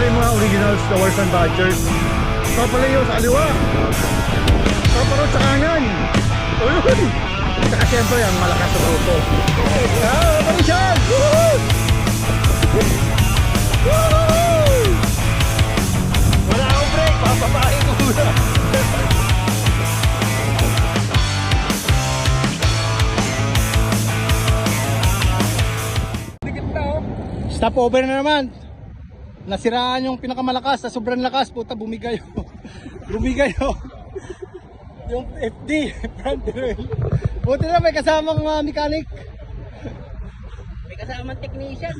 yung mga original Stowers and Badgers. Pala yung sa kaliwa. Ito pala sa kanan. Uyun! Saka siyempre ang malakas sa grupo. Ah, siya! Wala akong break, papapahin ko muna. Stop over na naman. Nasiraan yung pinakamalakas sa sobrang lakas, puta bumigay. oh. bumigay oh. yung FD, front rail. Buti na may kasamang uh, mechanic. May kasamang technician.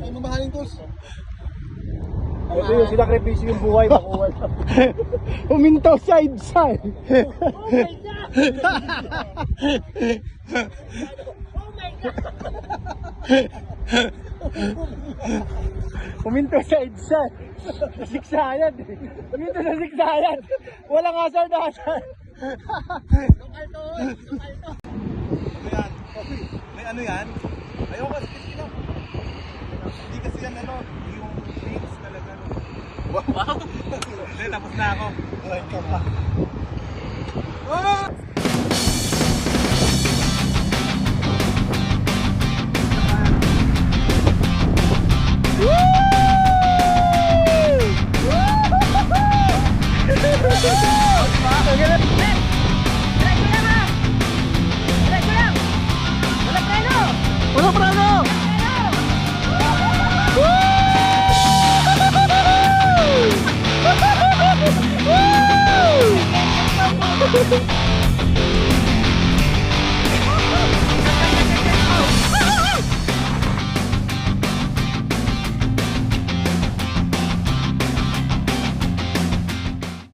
Ay, mamahalin tos. Ito yung sinakripisyo yung buhay makuha. Huminto side side. Oh my God! Oh my God! Huminto side side. Siksayan. eh. Huminto sa siksayan. Walang asar na asar. Lokal to, lokal to. Ayan. May ano yan? Kasi no. Hindi kasi yan ano, yung things talaga. No. Wow! Hindi, tapos na ako. Ay, lang ha! Diretso lang!